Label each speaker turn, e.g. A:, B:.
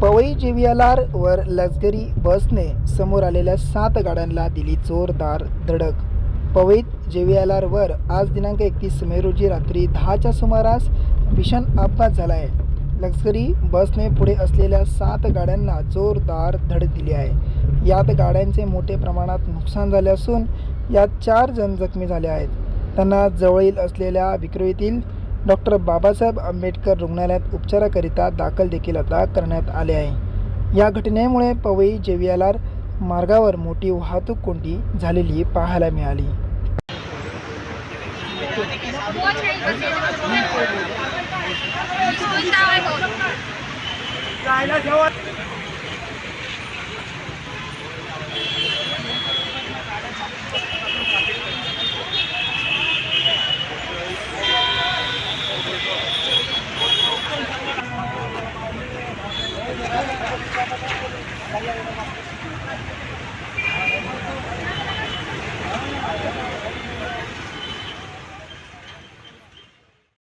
A: पवई जेव्हिएलआर वर लष्करी बसने समोर आलेल्या सात गाड्यांना दिली जोरदार धडक. पवईत जेव्हिएलआर आज दिनांक एकतीस मे रोजी रात्री दहाच्या सुमारास भीषण अपघात झाला आहे लष्करी बसने पुढे असलेल्या सात गाड्यांना जोरदार धडक दिली आहे. यात गाड्यांचे मोठे प्रमाणात नुकसान झाले असून यात चार जण जखमी झाले आहेत. त्यांना जवळील असलेल्या विक्रोळीतील डॉक्टर बाबासाहेब आंबेडकर रुग्णालयात उपचाराकरिता दाखल देखील अदा करण्यात आले आहे. या घटनेमुळे पवई जेवियालार मार्गावर मोठी वाहतूक कोंडी झालेली पाहायला मिळाली. जायला Dalawa naman.